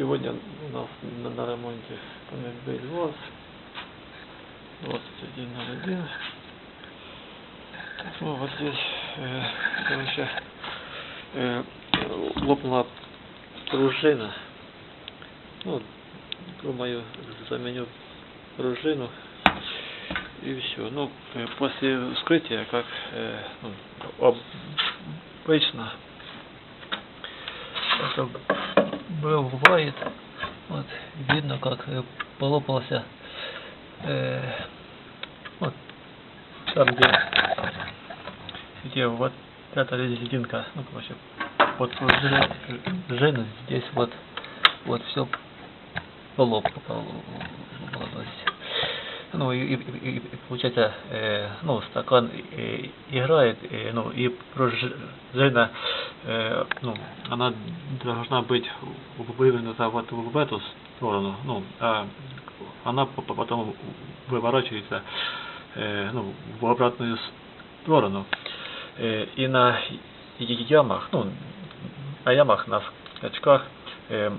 сегодня у нас на, на ремонте ВАЗ 2101. Ну вот здесь, э, короче, э, лопнула пружина. Ну, думаю, заменю пружину и все. Ну, э, после вскрытия, как э, ну, обычно, это бывает, вот, видно, как э, полопался, э, вот, там, где, где вот эта резинка, ну, короче, вот пружина здесь вот, вот все полопалось. Ну и, и, и, и получается, э, ну, стакан э, играет, э, ну и пружина, э, ну, она должна быть вывернута вот в эту сторону, ну, а она потом выворачивается, э, ну, в обратную сторону. Э, и на ямах, ну, на ямах, на скачках, э,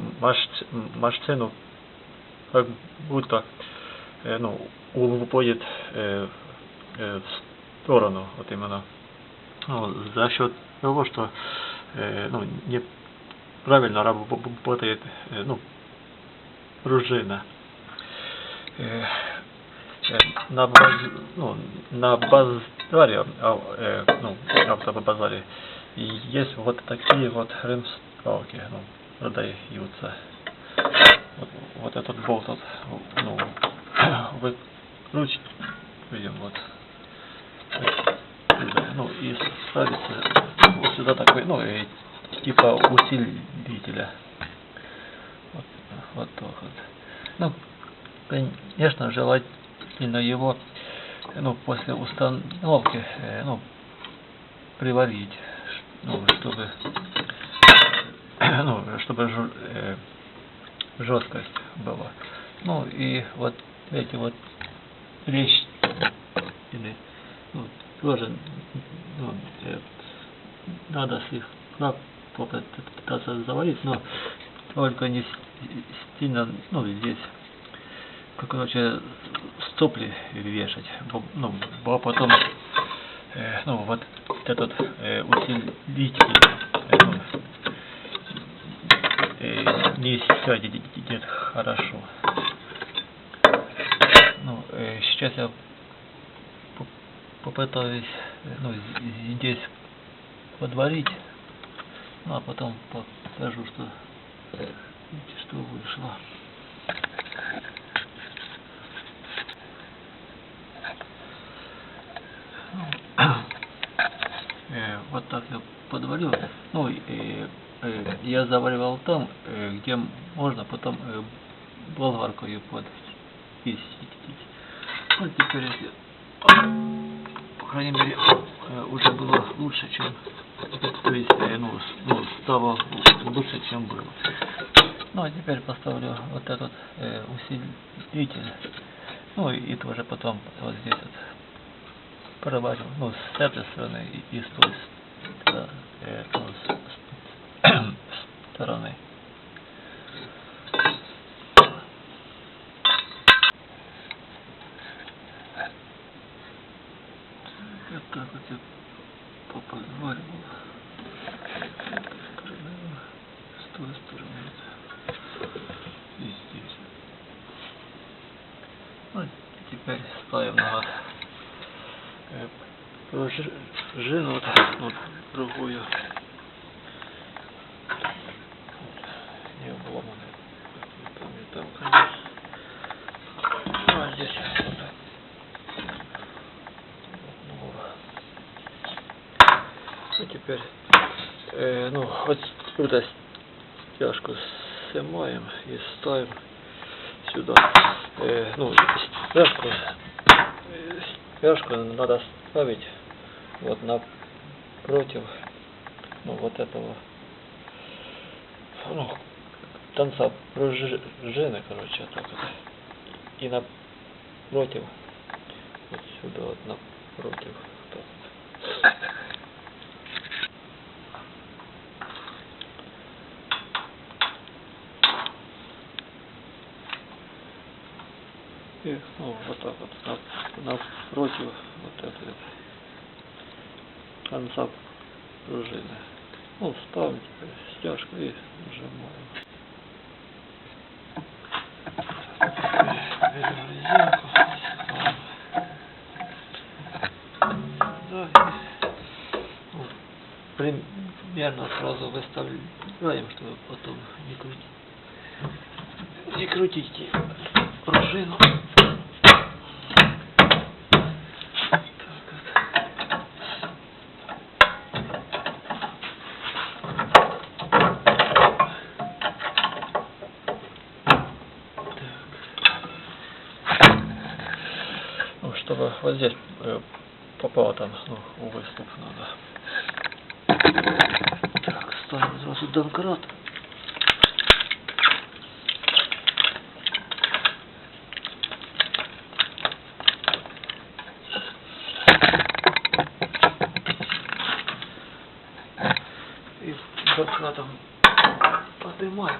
машину как будто э, ну, уводит э, э, в сторону, вот именно ну, за счет того, что э, ну, неправильно работает э, ну, пружина. Э, на, баз, ну, на базаре, э, ну, автобазаре есть вот такие вот ремсталки, ну, продаются. Вот, вот этот болт, вот, ну, выкручиваем, вот, ну, и ставится вот сюда такой, ну, и типа усилителя. Вот, вот так вот. Ну, конечно, желательно его, ну, после установки, э, ну, приварить, ну, чтобы, ну, чтобы э, жесткость была. Ну и вот эти вот трещины, ну, тоже ну, э, надо слегка попытаться заварить, но только не сильно, ну, здесь, как короче, стопли вешать, ну, а потом, э, ну, вот этот э, усилитель, э, ну, э, не сядет хорошо. Ну, э, сейчас я попытаюсь ну, здесь подварить, ну, а потом покажу, что, что вышло. Э, вот так я подварил. Ну, и Э, я заваривал там, э, где можно потом э, болгаркой подчистить. Вот теперь, по крайней мере, уже было лучше, чем, то есть, ну, ну стало лучше, чем было. Ну, а теперь поставлю вот этот э, усилитель. Ну, и тоже потом вот здесь вот проварю, ну, с этой стороны и, и с той стороны. Э, ну, стороны. Вот так вот я поподваривал. С той стороны. И здесь. Вот теперь ставим на э, пружину вот, вот другую. не обломаны. Там и там, конечно. Ну, а здесь вот. Ну, ну теперь, э, ну, вот сюда стяжку снимаем и ставим сюда. Э, ну, стяжку, стяжку надо ставить вот напротив ну, вот этого ну, танца пружины, короче, так вот. И напротив, вот сюда вот напротив. Так вот. И, ну, вот так вот, на- напротив вот этой вот конца пружины. Ну, ставим теперь стяжку и нажимаем. Примерно сразу выставляем, чтобы потом не крутить. Не крутите пружину. Ну, чтобы вот здесь э, попало там, ну, в выступ надо. Так, ставим сразу домкрат. Домкратом поднимаем.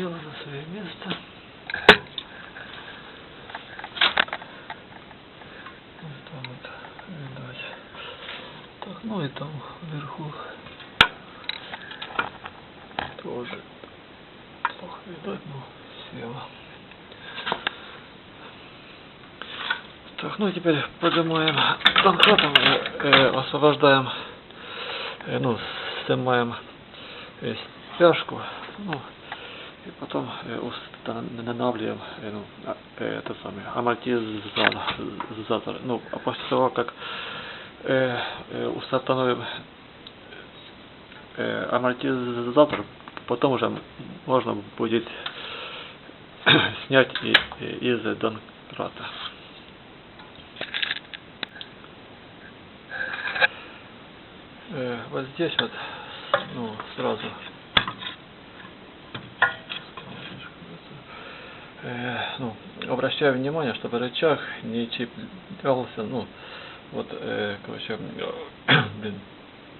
Села на свое место. Ну, там вот видать. Так, ну и там вверху тоже плохо видать, но села. Так, ну и теперь поднимаем домкратом, э, э, освобождаем, э, ну, снимаем э, стяжку, ну, и потом э, устанавливаем э, ну, а, э, этот самый амортизатор. Ну, а после того, как установим амортизатор, потом уже можно будет снять и, из донкрата. Вот здесь вот, ну, сразу э, ну, обращаю внимание, чтобы рычаг не чиплялся, ну, вот, э, короче, блин,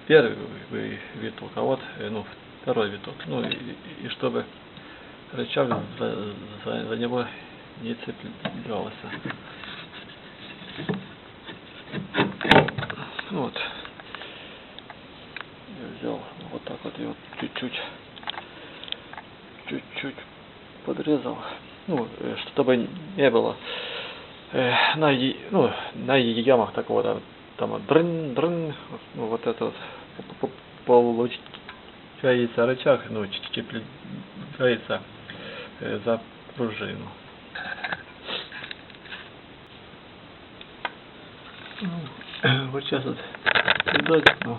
первый вы- виток, а вот, э, ну, второй виток, ну, и, и чтобы рычаг за, за, за него не цеплялся. Вот. Я взял вот так вот вот чуть-чуть, чуть-чуть подрезал, ну, э, чтобы не было э, на, ну, на ямах такого, да, там дрын, дрын, ну, вот это вот получается рычаг, ну, чипляется э, за пружину. Ну, вот сейчас вот видать, ну,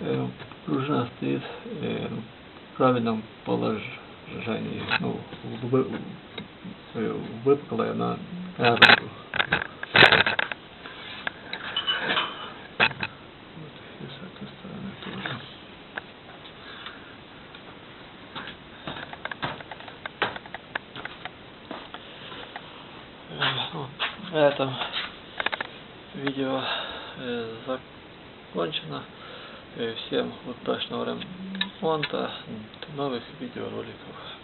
э, пружина стоит э, в правильном положении, ну, вы, выпуклая на, и ну, На этом видео э, закончено. Э, Всем удачного ремонта, до новых видеороликов.